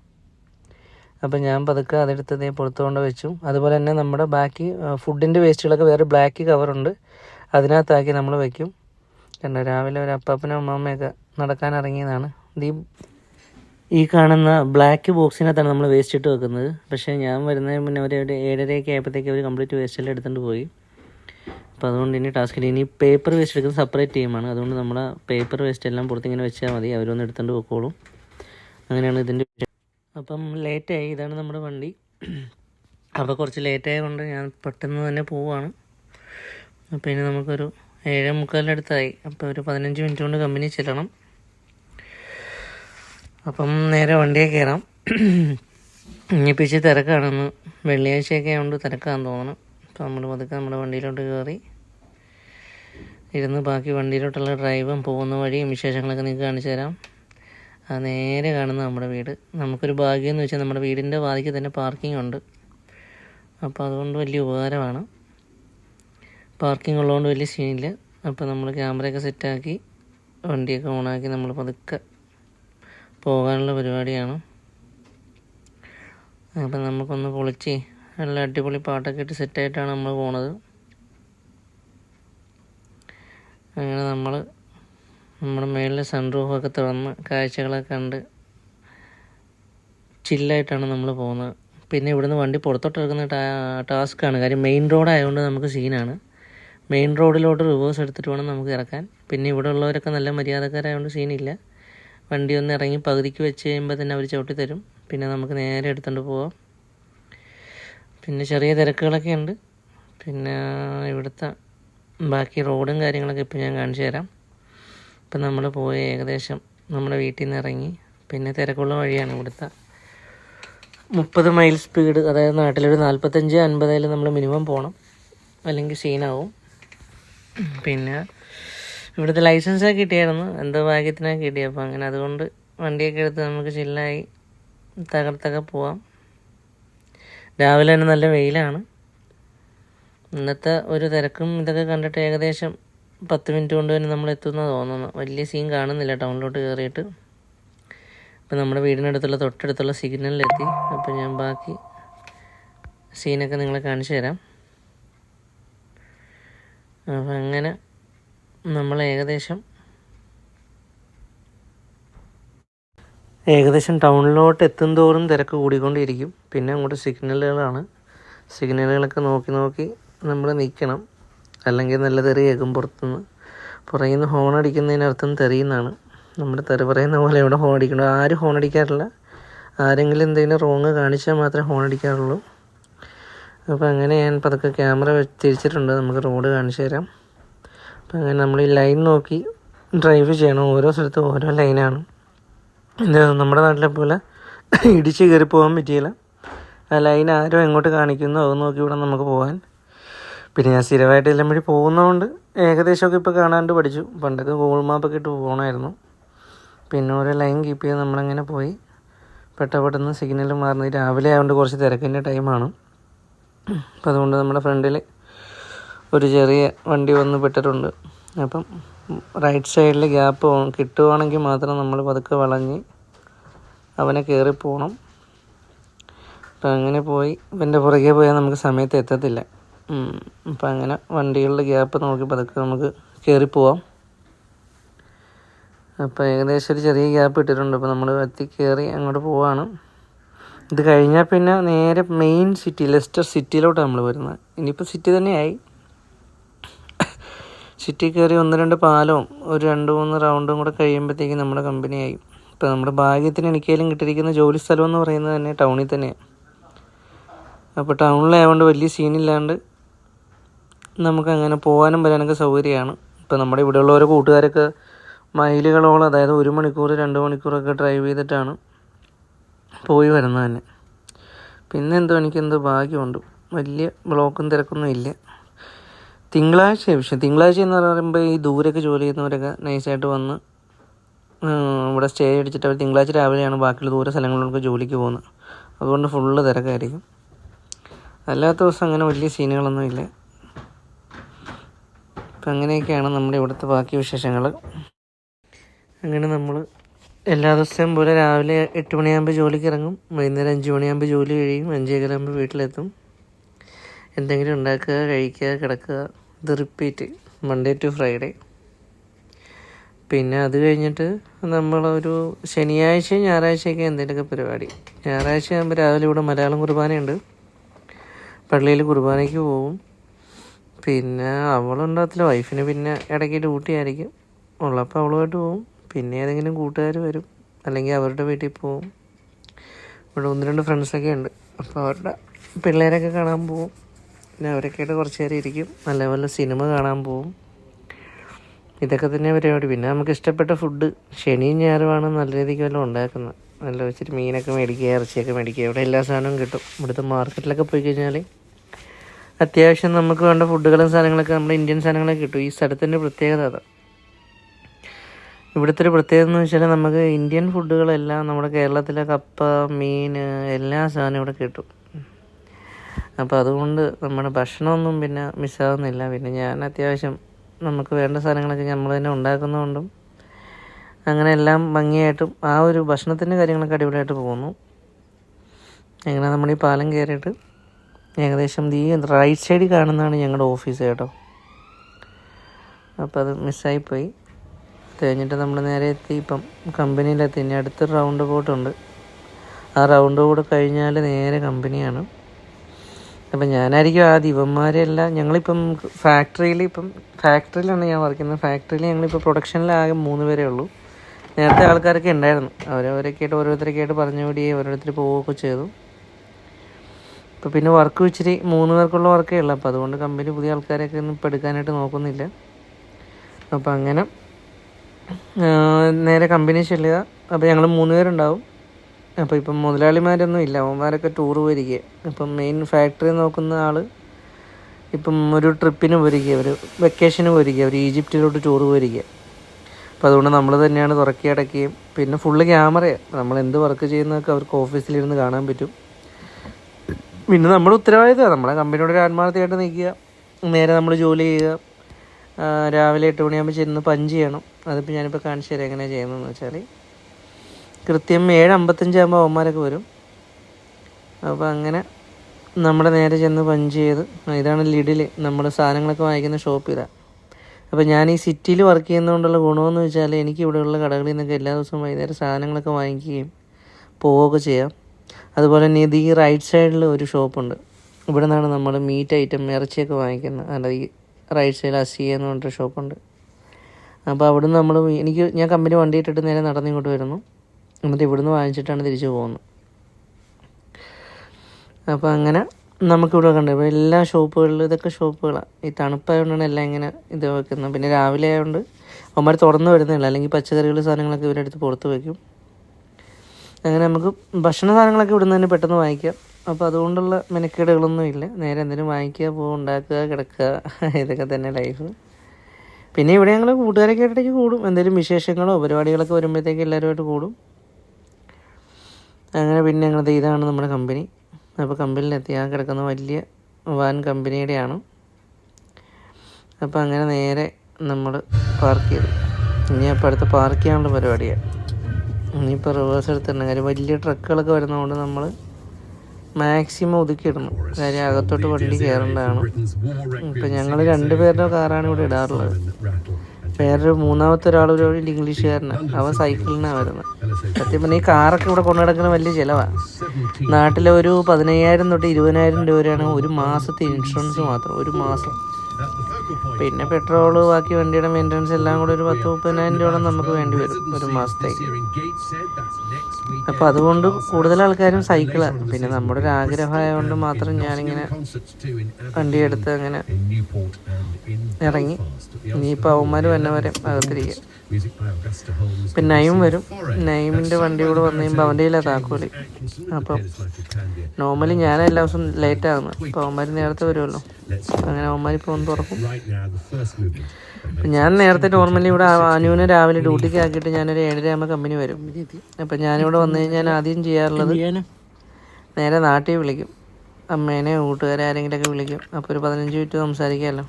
അപ്പം ഞാൻ പതുക്കെ അതെടുത്ത് ഇതേ പുറത്ത് കൊണ്ട് വെച്ചു. അതുപോലെ തന്നെ നമ്മുടെ ബാക്കി ഫുഡിന്റെ വേസ്റ്റുകളൊക്കെ വേറെ ബ്ലാക്ക് കവറുണ്ട് അതിനകത്താക്കി നമ്മൾ വയ്ക്കും കണ്ടോ രാവിലെ ഒരു അപ്പാപ്പനും അമ്മാമ്മയൊക്കെ നടക്കാൻ ഇറങ്ങിയതാണ്. ദീ ഈ കാണുന്ന ബ്ലാക്ക് ബോക്സിനകത്താണ് നമ്മൾ വേസ്റ്റ് ഇട്ട് വെക്കുന്നത്. പക്ഷേ ഞാൻ വരുന്നതിന് മുന്നേ ഒരു ഒരു ഏഴരയൊക്കെ ആയപ്പോഴത്തേക്ക് അവർ കംപ്ലീറ്റ് വേസ്റ്റ് എല്ലാം എടുത്തുകൊണ്ട് പോയി. അപ്പോൾ അതുകൊണ്ട് ഇനി ടാസ്കിൽ ഇനി പേപ്പർ വേസ്റ്റ് എടുക്കുന്നത് സെപ്പറേറ്റ് ടീമാണ് അതുകൊണ്ട് നമ്മൾ പേപ്പർ വേസ്റ്റ് എല്ലാം പുറത്തിങ്ങനെ വെച്ചാൽ മതി. അവരൊന്ന് എടുത്തുകൊണ്ട് പോയിക്കോളും അങ്ങനെയാണ് ഇതിന്റെ അപ്പം ലേറ്റായി ഇതാണ് നമ്മുടെ വണ്ടി. അപ്പോൾ കുറച്ച് ലേറ്റായത് കൊണ്ട് ഞാൻ പെട്ടെന്ന് തന്നെ പോവുകയാണ് അപ്പോൾ ഇനി നമുക്കൊരു ഏഴേ മുക്കാലിനടുത്തായി. അപ്പോൾ ഒരു പതിനഞ്ച് മിനിറ്റ് കൊണ്ട് കമ്പനി ചെല്ലണം. അപ്പം നേരെ വണ്ടിയെ കയറാം. ഇനിയിപ്പോൾ ഇച്ചിരി തിരക്കാണെന്ന് വെള്ളിയാഴ്ചയൊക്കെ ആയതുകൊണ്ട് തിരക്കാന്ന് തോന്നണം. അപ്പം നമ്മൾ പതുക്കെ നമ്മുടെ വണ്ടിയിലോട്ട് കയറി. ഇരുന്ന് ബാക്കി വണ്ടിയിലോട്ടുള്ള ഡ്രൈവും പോകുന്ന വഴിയും വിശേഷങ്ങളൊക്കെ നിങ്ങൾക്ക് കാണിച്ചു തരാം. അത് നേരെ കാണുന്ന നമ്മുടെ വീട്. നമുക്കൊരു ഭാഗ്യം എന്ന് വെച്ചാൽ നമ്മുടെ വീടിന്റെ വാതിക്ക് തന്നെ പാർക്കിംഗ് ഉണ്ട്. അപ്പോൾ അതുകൊണ്ട് വലിയ ഉപകാരമാണ്. പാർക്കിംഗ് ഉള്ളതുകൊണ്ട് വലിയ സീനില്ല അപ്പോൾ നമ്മൾ ക്യാമറയൊക്കെ സെറ്റാക്കി വണ്ടിയൊക്കെ ഓണാക്കി നമ്മൾ പതുക്കെ പോകാനുള്ള പരിപാടിയാണ്. അപ്പം നമുക്കൊന്ന് പൊളിച്ച് നല്ല അടിപൊളി പാട്ടൊക്കെ ഇട്ട് സെറ്റായിട്ടാണ് നമ്മൾ പോണത്. അങ്ങനെ നമ്മൾ നമ്മുടെ മേളിലെ സൺറൂഫൊക്കെ തുറന്ന് കാഴ്ചകളൊക്കെ കണ്ട് ചില്ലായിട്ടാണ് നമ്മൾ പോകുന്നത് പിന്നെ ഇവിടുന്ന് വണ്ടി പുറത്തോട്ട് ഇറക്കുന്ന ടാ ടാസ്ക്കാണ് കാര്യം മെയിൻ റോഡ് ആയതുകൊണ്ട് നമുക്ക് സീനാണ് മെയിൻ റോഡിലോട്ട് റിവേഴ്സ് എടുത്തിട്ട് വേണം നമുക്ക് ഇറക്കാൻ. പിന്നെ ഇവിടെ ഉള്ളവരൊക്കെ നല്ല മര്യാദക്കാരായതുകൊണ്ട് സീനില്ല വണ്ടി ഒന്ന് ഇറങ്ങി പകുതിക്ക് വെച്ച് കഴിയുമ്പോൾ തന്നെ അവർ ചവിട്ടി തരും. പിന്നെ നമുക്ക് നേരെ എടുത്തുകൊണ്ട് പോവാം. പിന്നെ ചെറിയ തിരക്കുകളൊക്കെ ഉണ്ട്. പിന്നെ ഇവിടുത്തെ ബാക്കി റോഡും കാര്യങ്ങളൊക്കെ ഇപ്പോൾ ഞാൻ കാണിച്ചു തരാം. ഇപ്പം നമ്മൾ പോയ ഏകദേശം നമ്മുടെ വീട്ടിൽ നിന്ന് ഇറങ്ങി. പിന്നെ തിരക്കുള്ള വഴിയാണ് ഇവിടുത്തെ മുപ്പത് മൈൽ സ്പീഡ് അതായത് നാട്ടിലൊരു നാൽപ്പത്തഞ്ച് അൻപതായാലും നമ്മൾ മിനിമം പോകണം അല്ലെങ്കിൽ സീനാവും പിന്നെ ഇവിടുത്തെ ലൈസൻസ് കിട്ടിയായിരുന്നു. എന്തോ ഭാഗ്യത്തിനാണ് കിട്ടിയത് അപ്പോൾ അങ്ങനെ അതുകൊണ്ട് വണ്ടിയൊക്കെ എടുത്ത് നമുക്ക് ചില്ലായി തകർത്തൊക്കെ പോവാം. രാവിലെ തന്നെ നല്ല വെയിലാണ്. ഇന്നത്തെ ഒരു തിരക്കും ഇതൊക്കെ കണ്ടിട്ട് ഏകദേശം പത്ത് മിനിറ്റ് കൊണ്ട് തന്നെ നമ്മൾ എത്തുന്ന തോന്നുന്നു. വലിയ സീൻ കാണുന്നില്ല. ടൗണിലോട്ട് കയറിയിട്ട്. അപ്പം നമ്മുടെ വീടിനടുത്തുള്ള തൊട്ടടുത്തുള്ള സിഗ്നലിലെത്തി. അപ്പം ഞാൻ ബാക്കി സീനൊക്കെ നിങ്ങളെ കാണിച്ചു തരാം. അപ്പം അങ്ങനെ നമ്മൾ ഏകദേശം ഏകദേശം ടൗണിലോട്ട് എത്തും തോറും തിരക്ക് കൂടിക്കൊണ്ടിരിക്കും. പിന്നെ അങ്ങോട്ട് സിഗ്നലുകളാണ്. സിഗ്നലുകളൊക്കെ നോക്കി നോക്കി നമ്മൾ നിൽക്കണം. അല്ലെങ്കിൽ നല്ല തെറി കേൾക്കും പുറത്തുനിന്ന്. പുറകിൽ നിന്ന് ഹോൺ അടിക്കുന്നതിനർത്ഥം തെറിയുന്നതാണ് നമ്മുടെ തെറി പറയുന്ന പോലെ ഇവിടെ ഹോൺ അടിക്കണം? ആരും ഹോൺ അടിക്കാറില്ല. ആരെങ്കിലും എന്തെങ്കിലും റോങ് കാണിച്ചാൽ മാത്രമേ ഹോൺ അടിക്കാറുള്ളൂ. അപ്പോൾ അങ്ങനെ ഞാൻ പതുക്കെ ക്യാമറ തിരിച്ചിട്ടുണ്ട്. നമുക്ക് റോഡ് കാണിച്ചു തരാം. അപ്പം അങ്ങനെ നമ്മൾ ഈ ലൈൻ നോക്കി ഡ്രൈവ് ചെയ്യണം. ഓരോ സ്ഥലത്തും ഓരോ ലൈനാണ് നമ്മുടെ നാട്ടിലെ പോലെ ഇടിച്ച് കയറി പോകാൻ പറ്റിയില്ല. ആ ലൈൻ ആരോ എങ്ങോട്ട് കാണിക്കുന്നു അത് നോക്കി ഇവിടെ നമുക്ക് പോകാൻ. പിന്നെ ഞാൻ സ്ഥിരമായിട്ട് എല്ലാം വഴി പോകുന്നതുകൊണ്ട് ഏകദേശമൊക്കെ ഇപ്പോൾ കാണാണ്ട് പഠിച്ചു. പണ്ടൊക്കെ ഗൂഗിൾ മാപ്പൊക്കെ ഇട്ട് പോകണമായിരുന്നു പിന്നെ ഓരോ ലൈൻ കീപ്പ് ചെയ്ത് നമ്മളങ്ങനെ പോയി. പെട്ട പെട്ടെന്ന് സിഗ്നൽ മാറുന്നത് രാവിലെ ആയതുകൊണ്ട് കുറച്ച് തിരക്കിന്റെ ടൈമാണ് അപ്പോൾ അതുകൊണ്ട് നമ്മുടെ ഫ്രണ്ടിൽ ഒരു ചെറിയ വണ്ടി വന്ന് പെട്ടിട്ടുണ്ട്. അപ്പം റൈറ്റ് സൈഡിൽ ഗ്യാപ്പ് കിട്ടുവാണെങ്കിൽ മാത്രം നമ്മൾ പതുക്കെ വളഞ്ഞ് അവനെ കയറി പോകണം അപ്പം അങ്ങനെ പോയി. ഇവന്റെ പുറകെ പോയാൽ നമുക്ക് സമയത്ത് എത്തത്തില്ല. അപ്പം അങ്ങനെ വണ്ടികളുടെ ഗ്യാപ്പ് നോക്കി പതുക്കെ നമുക്ക് കയറി പോവാം. ഏകദേശം ഒരു ചെറിയ ഗ്യാപ്പ് ഇട്ടിട്ടുണ്ട്. അപ്പോൾ നമ്മൾ എത്തി കയറി അങ്ങോട്ട് പോവാണ്. ഇത് കഴിഞ്ഞാൽ പിന്നെ നേരെ മെയിൻ സിറ്റി ലെസ്റ്റർ സിറ്റിയിലോട്ടാണ് നമ്മൾ വരുന്നത്. ഇനിയിപ്പോൾ സിറ്റി തന്നെയായി. സിറ്റി കയറി ഒന്ന് രണ്ട് പാലവും ഒരു രണ്ട് മൂന്ന് റൗണ്ടും കൂടെ കഴിയുമ്പോഴത്തേക്കും നമ്മുടെ കമ്പനിയായി ഇപ്പോൾ നമ്മുടെ ഭാഗ്യത്തിന് എനിക്കേലും കിട്ടിയിരിക്കുന്ന ജോലി സ്ഥലം എന്ന് പറയുന്നത് തന്നെ ടൗണിൽ തന്നെയാണ് അപ്പോൾ ടൗണിലായതുകൊണ്ട് വലിയ സീനില്ലാണ്ട് നമുക്ക് അങ്ങനെ പോകാനും വരാനൊക്കെ സൗകര്യമാണ്. ഇപ്പോൾ നമ്മുടെ ഇവിടെയുള്ള ഓരോ കൂട്ടുകാരൊക്കെ മൈലുകളോളം അതായത് ഒരു മണിക്കൂർ രണ്ട് മണിക്കൂറൊക്കെ ഡ്രൈവ് ചെയ്തിട്ടാണ് പോയി വരുന്നത് തന്നെ. പിന്നെന്തോ എനിക്കെന്തോ ഭാഗ്യമുണ്ട്. വലിയ ബ്ലോക്കും തിരക്കൊന്നും ഇല്ല. തിങ്കളാഴ്ച വിഷയം. തിങ്കളാഴ്ച എന്ന് പറയുമ്പോൾ ഈ ദൂരൊക്കെ ജോലി ചെയ്യുന്നവരൊക്കെ നൈസായിട്ട് വന്ന് ഇവിടെ സ്റ്റേ അടിച്ചിട്ട് അവർ തിങ്കളാഴ്ച രാവിലെയാണ് ബാക്കിയുള്ള ദൂര സ്ഥലങ്ങളിലൊക്കെ ജോലിക്ക് പോകുന്നത്. അതുകൊണ്ട് ഫുള്ള് തിരക്കായിരിക്കും. അല്ലാത്ത ദിവസം അങ്ങനെ വലിയ സീനുകളൊന്നും ഇല്ല. അപ്പം അങ്ങനെയൊക്കെയാണ് നമ്മുടെ ഇവിടുത്തെ ബാക്കി വിശേഷങ്ങൾ അങ്ങനെ നമ്മൾ എല്ലാ ദിവസവും പോലെ രാവിലെ എട്ട് മണിയാകുമ്പോൾ ജോലിക്ക് ഇറങ്ങും. വൈകുന്നേരം അഞ്ച് മണിയാകുമ്പോൾ ജോലി കഴിയും. അഞ്ചേകാലാകുമ്പോൾ വീട്ടിലെത്തും. എന്തെങ്കിലും ഉണ്ടാക്കുക കഴിക്കുക കിടക്കുക. ഇത് റിപ്പീറ്റ് മൺഡേ ടു ഫ്രൈഡേ പിന്നെ അത് കഴിഞ്ഞിട്ട് നമ്മളൊരു ശനിയാഴ്ചയും ഞായറാഴ്ചയൊക്കെ എന്തെങ്കിലുമൊക്കെ പരിപാടി. ഞായറാഴ്ച ആകുമ്പോൾ രാവിലെ ഇവിടെ മലയാളം കുർബാനയുണ്ട്. പള്ളിയിൽ കുർബാനയ്ക്ക് പോവും. പിന്നെ അവളുണ്ടാകത്തില്ല വൈഫിന് പിന്നെ ഇടയ്ക്ക് ഡ്യൂട്ടി ആയിരിക്കും. ഉള്ളപ്പോൾ അവളുമായിട്ട് പോവും. പിന്നെ ഏതെങ്കിലും കൂട്ടുകാർ വരും. അല്ലെങ്കിൽ അവരുടെ വീട്ടിൽ പോവും. ഇവിടെ ഒന്ന് രണ്ട് ഫ്രണ്ട്സൊക്കെ ഉണ്ട്. അപ്പോൾ അവരുടെ പിള്ളേരൊക്കെ കാണാൻ പോവും. പിന്നെ അവരൊക്കെയായിട്ട് കുറച്ച് നേരം ഇരിക്കും. നല്ല നല്ല സിനിമ കാണാൻ പോവും. ഇതൊക്കെ തന്നെ പരിപാടി. പിന്നെ നമുക്ക് ഇഷ്ടപ്പെട്ട ഫുഡ് ശനിയും ഞായറുമാണ് നല്ല രീതിക്ക് വല്ലതും ഉണ്ടാക്കുന്നത്. നല്ല വെച്ചിട്ട് മീനൊക്കെ മേടിക്കുക ഇറച്ചിയൊക്കെ മേടിക്കുക. ഇവിടെ എല്ലാ സാധനവും കിട്ടും. ഇവിടുത്തെ മാർക്കറ്റിലൊക്കെ പോയി കഴിഞ്ഞാൽ അത്യാവശ്യം നമുക്ക് വേണ്ട ഫുഡുകളും സാധനങ്ങളൊക്കെ നമ്മുടെ ഇന്ത്യൻ സാധനങ്ങളൊക്കെ കിട്ടും. ഈ സ്ഥലത്തിന്റെ പ്രത്യേകത അതാണ് ഇവിടുത്തെ ഒരു പ്രത്യേകത എന്ന് വെച്ചാൽ നമുക്ക് ഇന്ത്യൻ ഫുഡുകളെല്ലാം നമ്മുടെ കേരളത്തിലെ കപ്പ മീൻ എല്ലാ സാധനവും ഇവിടെ കിട്ടും. അപ്പോൾ അതുകൊണ്ട് നമ്മുടെ ഭക്ഷണമൊന്നും പിന്നെ മിസ്സാവുന്നില്ല. പിന്നെ ഞാൻ അത്യാവശ്യം നമുക്ക് വേണ്ട സാധനങ്ങളൊക്കെ നമ്മൾ തന്നെ ഉണ്ടാക്കുന്നതുകൊണ്ടും അങ്ങനെ എല്ലാം ഭംഗിയായിട്ടും ആ ഒരു ഭക്ഷണത്തിന്റെ കാര്യങ്ങളൊക്കെ അടിപൊളിയായിട്ട് പോകുന്നു. അങ്ങനെ നമ്മൾ ഈ പാലം കയറിയിട്ട് ഏകദേശം ഈ റൈറ്റ് സൈഡിൽ കാണുന്നതാണ് ഞങ്ങളുടെ ഓഫീസ് കേട്ടോ. അപ്പോൾ അത് മിസ്സായിപ്പോയി. കഴിഞ്ഞിട്ട് നമ്മൾ നേരെ എത്തി. ഇപ്പം കമ്പനിയിലെത്തി ഇനി അടുത്തൊരു റൗണ്ട് ബോട്ടുണ്ട് ആ റൗണ്ട് കൂടെ കഴിഞ്ഞാൽ നേരെ കമ്പനിയാണ് അപ്പം ഞാനായിരിക്കും ആദ്യം ഇവന്മാരെല്ലാം ഞങ്ങളിപ്പം ഫാക്ടറിയിൽ ഇപ്പം ഫാക്ടറിയിലാണ് ഞാൻ വർക്ക് ചെയ്യുന്നത്. ഫാക്ടറിയിൽ ഞങ്ങളിപ്പോൾ പ്രൊഡക്ഷനിലാകെ മൂന്ന് പേരേ ഉള്ളൂ. നേരത്തെ ആൾക്കാരൊക്കെ ഉണ്ടായിരുന്നു. അവരവരൊക്കെ ആയിട്ട് ഓരോരുത്തരൊക്കെ ആയിട്ട് പറഞ്ഞുകൂടി ഓരോരുത്തർ പോവുകയൊക്കെ ചെയ്തു. ഇപ്പോൾ പിന്നെ വർക്ക് ഇച്ചിരി മൂന്ന് പേർക്കുള്ള വർക്കേ ഉള്ളൂ. അപ്പോൾ അതുകൊണ്ട് കമ്പനി പുതിയ ആൾക്കാരെയൊക്കെ ഒന്നും ഇപ്പോൾ എടുക്കാനായിട്ട് നോക്കുന്നില്ല. അപ്പോൾ അങ്ങനെ നേരെ കമ്പനി ചെല്ലുക. അപ്പോൾ ഞങ്ങൾ മൂന്ന് പേരുണ്ടാവും. അപ്പോൾ ഇപ്പം മുതലാളിമാരൊന്നും ഇല്ല. അവന്മാരൊക്കെ ടൂർ പോയിരിക്കുക ഇപ്പം മെയിൻ ഫാക്ടറി നോക്കുന്ന ആൾ ഇപ്പം ഒരു ട്രിപ്പിന് പോയിരിക്കുക ഒരു വെക്കേഷന് പോയിരിക്കുക ഒരു ഈജിപ്റ്റിലോട്ട് ടൂർ പോയിരിക്കുക അപ്പോൾ അതുകൊണ്ട് നമ്മൾ തന്നെയാണ് തുറക്കി അടയ്ക്കുകയും പിന്നെ ഫുള്ള് ക്യാമറയാണ് നമ്മൾ എന്ത് വർക്ക് ചെയ്യുന്നതൊക്കെ അവർക്ക് ഓഫീസിലിരുന്ന് കാണാൻ പറ്റും. പിന്നെ നമ്മുടെ ഉത്തരവാദിത്തമാണ് നമ്മളെ കമ്പനിയോട് ഒരു ആത്മാർത്ഥമായിട്ട് നിൽക്കുക. നേരെ നമ്മൾ ജോലി ചെയ്യുക. രാവിലെ എട്ട് മണിയാകുമ്പോൾ ചെന്ന് പഞ്ച് ചെയ്യണം. അതിപ്പോൾ ഞാനിപ്പോൾ കാണിച്ചു തരാം എങ്ങനെയാണ് ചെയ്യുന്നതെന്ന് വെച്ചാൽ കൃത്യം ഏഴ് അമ്പത്തഞ്ചാകുമ്പോൾ അവന്മാരൊക്കെ വരും. അപ്പോൾ അങ്ങനെ നമ്മുടെ നേരെ ചെന്ന് പഞ്ച് ചെയ്ത് ഇതാണ് ലിഡിൽ നമ്മൾ സാധനങ്ങളൊക്കെ വാങ്ങിക്കുന്ന ഷോപ്പ് ഇതാ. അപ്പോൾ ഞാൻ ഈ സിറ്റിയിൽ വർക്ക് ചെയ്യുന്നതുകൊണ്ടുള്ള ഗുണമെന്ന് വെച്ചാൽ എനിക്ക് ഇവിടെയുള്ള കടകളിൽ നിന്നൊക്കെ എല്ലാ ദിവസവും വൈകുന്നേരം സാധനങ്ങളൊക്കെ വാങ്ങിക്കുകയും പോവുകയൊക്കെ ചെയ്യാം. അതുപോലെ തന്നെ ഇത് ഈ റൈറ്റ് സൈഡിൽ ഒരു ഷോപ്പുണ്ട് ഇവിടെ നിന്നാണ് നമ്മൾ മീറ്റ് ഐറ്റം ഇറച്ചിയൊക്കെ വാങ്ങിക്കുന്നത്. അല്ല ഈ റൈറ്റ് സൈഡിൽ അസിയ എന്ന് പറഞ്ഞിട്ട് ഷോപ്പുണ്ട് അപ്പോൾ അവിടുന്ന് നമ്മൾ എനിക്ക് ഞാൻ കമ്പനി വണ്ടി ഇട്ടിട്ട് നേരെ നടന്നിങ്ങോട്ട് വരുന്നു. എന്നിട്ട് ഇവിടുന്ന് വാങ്ങിച്ചിട്ടാണ് തിരിച്ചു പോകുന്നത്. അപ്പോൾ അങ്ങനെ നമുക്കിവിടെ കണ്ടു. ഇപ്പോൾ എല്ലാ ഷോപ്പുകളിലും ഇതൊക്കെ ഷോപ്പുകളാണ് ഈ തണുപ്പായതുകൊണ്ടാണ് എല്ലാം ഇങ്ങനെ ഇത് വെക്കുന്നത്. പിന്നെ രാവിലെ ആയതുകൊണ്ട് അവന്മാർ തുറന്നു വരുന്നില്ല. അല്ലെങ്കിൽ പച്ചക്കറികൾ സാധനങ്ങളൊക്കെ ഇവരെടുത്ത് പുറത്ത് വയ്ക്കും അങ്ങനെ നമുക്ക് ഭക്ഷണ സാധനങ്ങളൊക്കെ ഇവിടുന്ന് തന്നെ പെട്ടെന്ന് വാങ്ങിക്കാം. അപ്പോൾ അതുകൊണ്ടുള്ള മെനക്കേടുകളൊന്നും ഇല്ല. നേരെ എന്തെങ്കിലും വാങ്ങിക്കുക പോകുക ഉണ്ടാക്കുക കിടക്കുക ഇതൊക്കെ തന്നെ ലൈഫ്. പിന്നെ ഇവിടെ ഞങ്ങൾ കൂട്ടുകാരൊക്കെ ആയിട്ടേക്ക് കൂടും. എന്തെങ്കിലും വിശേഷങ്ങളോ പരിപാടികളൊക്കെ വരുമ്പോഴത്തേക്ക് എല്ലാവരുമായിട്ട് കൂടും. അങ്ങനെ പിന്നെ ഞങ്ങൾ ഇതാണ് നമ്മുടെ കമ്പനി. അപ്പോൾ കമ്പനിയിലെത്തി. ആ കിടക്കുന്ന വലിയ വാൻ കമ്പനിയുടെയാണ്. അപ്പോൾ അങ്ങനെ നേരെ നമ്മൾ പാർക്ക് ചെയ്തു. ഇനി അപ്പോൾ അടുത്ത് പാർക്ക് ചെയ്യാനുള്ള പരിപാടിയാണ് ഇനിയിപ്പോൾ റിവേഴ്സ് എടുത്തിട്ടുണ്ട് കാര്യം വലിയ ട്രക്കുകളൊക്കെ വരുന്നതുകൊണ്ട് നമ്മൾ മാക്സിമം ഒതുക്കിയിടണം. കാര്യം അകത്തോട്ട് വണ്ടി കയറേണ്ടതാണ് ഇപ്പം ഞങ്ങൾ രണ്ടുപേരുടെ കാറാണ് ഇവിടെ ഇടാറുള്ളത്. വേറൊരു മൂന്നാമത്തെ ഒരാൾ ഒരു ഇംഗ്ലീഷുകാരനാണ് അവൻ സൈക്കിളിനാണ് വരുന്നത്. സത്യം പറഞ്ഞാൽ ഈ കാറൊക്കെ ഇവിടെ കൊണ്ടു നടക്കുന്ന വലിയ ചിലവാണ് നാട്ടിലെ ഒരു പതിനയ്യായിരം തൊട്ട് ഇരുപതിനായിരം രൂപ വരെയാണ് ഒരു മാസത്തെ ഇൻഷുറൻസ് മാത്രം. ഒരു മാസം. പിന്നെ പെട്രോൾ ബാക്കി വണ്ടിയുടെ മെയിന്റനൻസ് എല്ലാം കൂടെ ഒരു പത്ത് മുപ്പതിനായിരം രൂപയോളം നമുക്ക് വേണ്ടി വരും ഒരു മാസത്തേക്ക്. അപ്പോൾ അതുകൊണ്ട് കൂടുതൽ ആൾക്കാരും സൈക്കിളാണ് പിന്നെ നമ്മുടെ ഒരു ആഗ്രഹമായതുകൊണ്ട് മാത്രം ഞാനിങ്ങനെ വണ്ടി എടുത്ത് അങ്ങനെ ഇറങ്ങി. ഇനിയിപ്പോൾ അവന്മാർ വന്നവരെ അകത്തിരിക്കുക. പിന്നെ നൈം വരും. നൈമിന്റെ വണ്ടി കൂടെ വന്നു കഴിയുമ്പോൾ അവന്റെ കയ്യിലാണ് താക്കോലി. അപ്പം നോർമലി ഞാൻ എല്ലാ ദിവസവും ലേറ്റ് ആകുന്നത് അപ്പോൾ അവന്മാർ നേരത്തെ വരുമല്ലോ അങ്ങനെ അവന്മാർ ഇപ്പോൾ ഒന്ന് തുറക്കും ഞാൻ നേരത്തെ നോർമലി ഇവിടെ അനുവിനെ രാവിലെ ഡ്യൂട്ടിക്ക് ആക്കിയിട്ട് ഞാനൊരു ഏഴര ആകുമ്പോൾ കമ്പനി വരും. അപ്പം ഞാനിവിടെ വന്നു കഴിഞ്ഞാൽ ആദ്യം ചെയ്യാറുള്ളത് നേരെ നാട്ടിൽ വിളിക്കും. അമ്മേനെ കൂട്ടുകാരെ ആരെങ്കിലുമൊക്കെ വിളിക്കും. അപ്പോൾ ഒരു പതിനഞ്ച് മിനിറ്റ് സംസാരിക്കാമല്ലോ.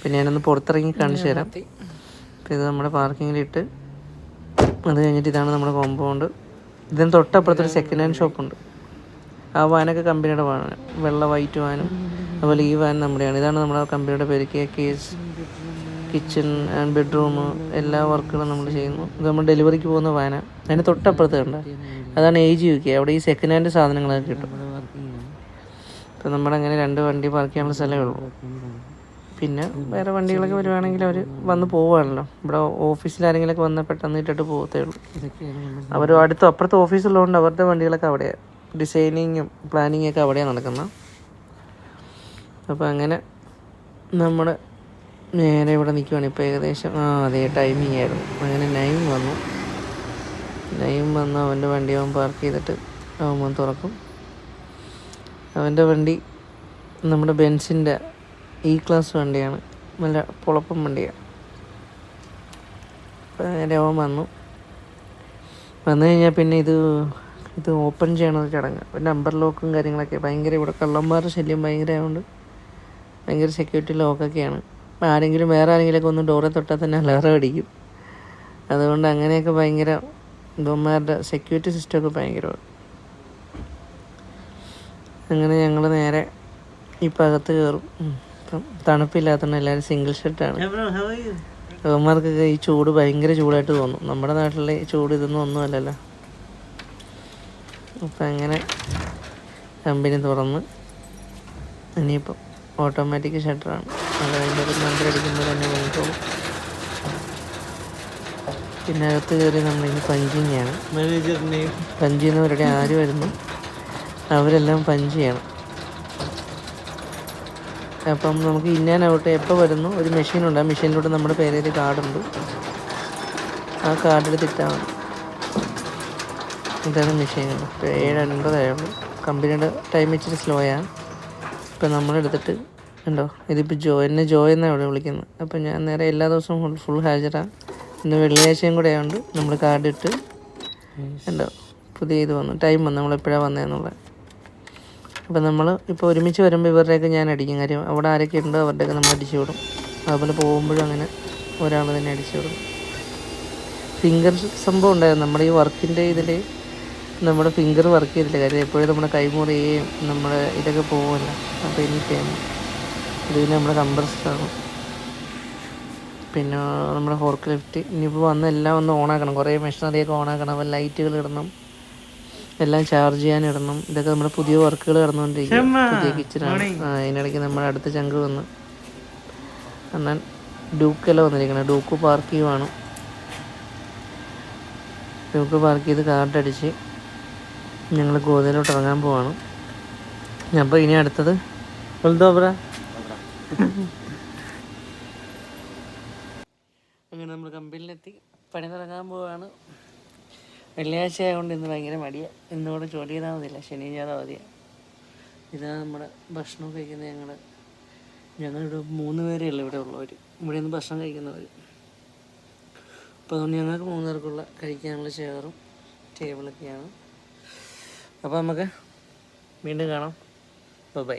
പിന്നെ ഞാനൊന്ന് പുറത്തിറങ്ങി കാണിച്ചു തരാം. അപ്പോൾ ഇത് നമ്മുടെ പാർക്കിങ്ങിലിട്ട്. അത് കഴിഞ്ഞിട്ട് ഇതാണ് നമ്മുടെ കോമ്പൗണ്ട്. ഇതിന് തൊട്ടപ്പുറത്തൊരു സെക്കൻഡ് ഹാൻഡ് ഷോപ്പുണ്ട് ആ വാനൊക്കെ കമ്പനിയുടെ വാനാണ് വെള്ള വൈറ്റ് വാനും അതുപോലെ ഈ വാൻ നമ്മുടെയാണ്. ഇതാണ് നമ്മുടെ കമ്പനിയുടെ പേര്. K case kitchen and bedroom എല്ലാ വർക്കുകളും നമ്മൾ ചെയ്യുന്നു. ഇത് നമ്മൾ ഡെലിവറിക്ക് പോകുന്ന വാന. അതിന് തൊട്ടപ്പുറത്ത് കണ്ട. അതാണ് ഏജ് യു കെ അവിടെ ഈ സെക്കൻഡ് ഹാൻഡ് സാധനങ്ങളൊക്കെ കിട്ടും. ഇപ്പം നമ്മളങ്ങനെ രണ്ട് വണ്ടി പാർക്ക് ചെയ്യാനുള്ള സ്ഥലമേ ഉള്ളൂ. പിന്നെ വേറെ വണ്ടികളൊക്കെ വരുവാണെങ്കിൽ അവർ വന്ന് പോവുകയാണല്ലോ. ഇവിടെ ഓഫീസിൽ ആരെങ്കിലൊക്കെ വന്ന് പെട്ടെന്ന് ഇട്ടിട്ട് പോകത്തേ ഉള്ളൂ. അവർ അടുത്ത് അപ്പുറത്ത് ഓഫീസുള്ളതുകൊണ്ട് അവരുടെ വണ്ടികളൊക്കെ അവിടെയാണ് ഡിസൈനിങ്ങും പ്ലാനിങ്ങും ഒക്കെ അവിടെയാണ് നടക്കുന്നത് അപ്പോൾ അങ്ങനെ നമ്മൾ നേരെ ഇവിടെ നിൽക്കുവാണ് ഇപ്പോൾ ഏകദേശം ആ അതേ ടൈമിംഗ് ആയിരുന്നു. അങ്ങനെ നൈം വന്നു. നൈം വന്ന് അവന്റെ വണ്ടി അവൻ പാർക്ക് ചെയ്തിട്ട് അവൻ തുറക്കും. അവന്റെ വണ്ടി നമ്മുടെ ബെൻസിന്റെ ഇ ക്ലാസ് വണ്ടിയാണ്. നല്ല പൊളപ്പം വണ്ടിയാണ് അവൻ വന്നു. വന്നു കഴിഞ്ഞാൽ പിന്നെ ഇത് ഇത് ഓപ്പൺ ചെയ്യണത് ചടങ്ങ്. നമ്പർ ലോക്കും കാര്യങ്ങളൊക്കെ ഭയങ്കര ഇവിടെ കള്ളന്മാരുടെ ശല്യം ഭയങ്കര ആയതുകൊണ്ട് ഭയങ്കര സെക്യൂരിറ്റി ലോക്കൊക്കെയാണ് ആരെങ്കിലും വേറെ ആരെങ്കിലുമൊക്കെ ഒന്ന് ഡോറെ തൊട്ടാൽ തന്നെ അലാറം അടിക്കും. അതുകൊണ്ട് അങ്ങനെയൊക്കെ ഭയങ്കര ഇവന്മാരുടെ സെക്യൂരിറ്റി സിസ്റ്റമൊക്കെ ഭയങ്കരമാണ് അങ്ങനെ ഞങ്ങൾ നേരെ ഇപ്പം അകത്ത് കയറും. തണുപ്പില്ലാത്തതുകൊണ്ട് എല്ലാവരും സിംഗിൾ ഷർട്ടാണ് അവന്മാർക്കൊക്കെ ഈ ചൂട് ഭയങ്കര ചൂടായിട്ട് തോന്നും. നമ്മുടെ നാട്ടിലെ ഈ ചൂട് ഇതൊന്നും ഒന്നുമല്ലല്ലോ. അപ്പം അങ്ങനെ കമ്പനി തുറന്ന്. ഇനിയിപ്പം ഓട്ടോമാറ്റിക് ഷട്ടറാണ് അത് അതിന്റെ ഒരു മന്ത്രി അടിക്കുമ്പോൾ തന്നെ വാങ്ങിക്കോളും പിന്നെ അകത്ത് കയറി നമ്മളിനി പഞ്ചിങ് ആണ്. പഞ്ച് ചെയ്യുന്നവരുടെ ആര് വരുന്നു? അവരെല്ലാം പഞ്ച് ചെയ്യണം. അപ്പം നമുക്ക് ഔട്ട് എപ്പോൾ വരുന്നു? ഒരു മെഷീനുണ്ട്. ആ മെഷീനിലൂടെ നമ്മുടെ പേരൊരു കാർഡുണ്ട്. ആ കാർഡ് എടുത്തിട്ടാൽ മതി ഇതാണ് മെഷീൻ. ഇപ്പോൾ ഏഴ് അൻപതായുള്ളൂ കമ്പനിയുടെ ടൈം ഇച്ചിരി സ്ലോയാണ്. ഇപ്പം നമ്മളെടുത്തിട്ട് ഉണ്ടോ? ഇതിപ്പോൾ ജോ എന്നെ ജോ എന്നാണ് ഇവിടെ വിളിക്കുന്നത്. അപ്പം ഞാൻ നേരെ എല്ലാ ദിവസവും ഫുൾ ഫുൾ ഹാജരാണ്. ഇന്ന് വെള്ളിയാഴ്ചയും കൂടെ ആയതുകൊണ്ട് നമ്മൾ കാർഡിട്ട് ഉണ്ടോ? പുതിയ ഇത് വന്നു. ടൈം വന്നു. നമ്മളെപ്പോഴാണ് വന്നതെന്നുള്ളത്. അപ്പം നമ്മൾ ഇപ്പോൾ ഒരുമിച്ച് വരുമ്പോൾ ഇവരുടെയൊക്കെ ഞാൻ അടിക്കും. കാര്യം അവിടെ ആരൊക്കെ ഉണ്ടോ അവരുടെയൊക്കെ നമ്മൾ അടിച്ചു വിടും അതുപോലെ പോകുമ്പോഴും അങ്ങനെ ഒരാൾ തന്നെ അടിച്ചു വിടും ഫിംഗർ സംഭവം ഉണ്ടായിരുന്നു. നമ്മുടെ ഈ വർക്കിന്റെ ഇതിൽ നമ്മുടെ ഫിംഗർ വർക്ക് ചെയ്തില്ല കാര്യം എപ്പോഴും നമ്മുടെ കൈമുറിയേയും നമ്മുടെ ഇതൊക്കെ പോകുമല്ല. അപ്പോൾ ചെയ്യുന്നു ഇത് പിന്നെ നമ്മുടെ കമ്പ്രസറാണ് പിന്നെ നമ്മുടെ ഫോർക്ക് ലിഫ്റ്റ്. ഇനിയിപ്പോൾ വന്ന് എല്ലാം ഒന്ന് ഓണാക്കണം കുറേ മെഷീനറിയൊക്കെ ഓണാക്കണം അപ്പോൾ ലൈറ്റുകൾ ഇടണം. എല്ലാം ചാർജ് ചെയ്യാൻ ഇടണം. ഇതൊക്കെ നമ്മുടെ പുതിയ വർക്കുകൾ കിടന്നുകൊണ്ടിരിക്കും പുതിയ കിച്ചനാണ് അതിനിടയ്ക്ക് നമ്മുടെ അടുത്ത ചങ്ക് വന്നു. എന്നാൽ ഡൂക്കെല്ലാം വന്നിരിക്കണം. ഡൂക്ക് പാർക്ക് ചെയ്യുവാണ്. ഡൂക്ക് പാർക്ക് ചെയ്ത് കാർഡടിച്ച് ഞങ്ങൾ ഗോതയിലോട്ട് ഇറങ്ങാൻ പോവാണ്. അപ്പോൾ ഇനി അടുത്തത് വലുതോബ്ര അങ്ങനെ നമ്മൾ കമ്പനിയിലെത്തി പണി തുടങ്ങാൻ പോവാണ്. വെള്ളിയാഴ്ച ആയതുകൊണ്ട് ഇന്ന് ഭയങ്കര മടിയാണ് ഇന്നിവിടെ ജോലി ചെയ്താൽ മതിയില്ല. ശനി ഞായർ അവധിയാണ് ഇതാണ് നമ്മുടെ ഭക്ഷണം കഴിക്കുന്ന ഞങ്ങൾ ഞങ്ങളിവിടെ മൂന്ന് പേരേ ഉള്ളൂ ഇവിടെ ഉള്ളവർ ഇവിടെ നിന്ന് ഭക്ഷണം കഴിക്കുന്നവർ അപ്പോൾ അതുകൊണ്ട് ഞങ്ങൾക്ക് മൂന്ന് പേർക്കുള്ള കഴിക്കാനുള്ള ചെയറും ടേബിളൊക്കെയാണ്. അപ്പോൾ നമുക്ക് വീണ്ടും കാണാം. ബൈ.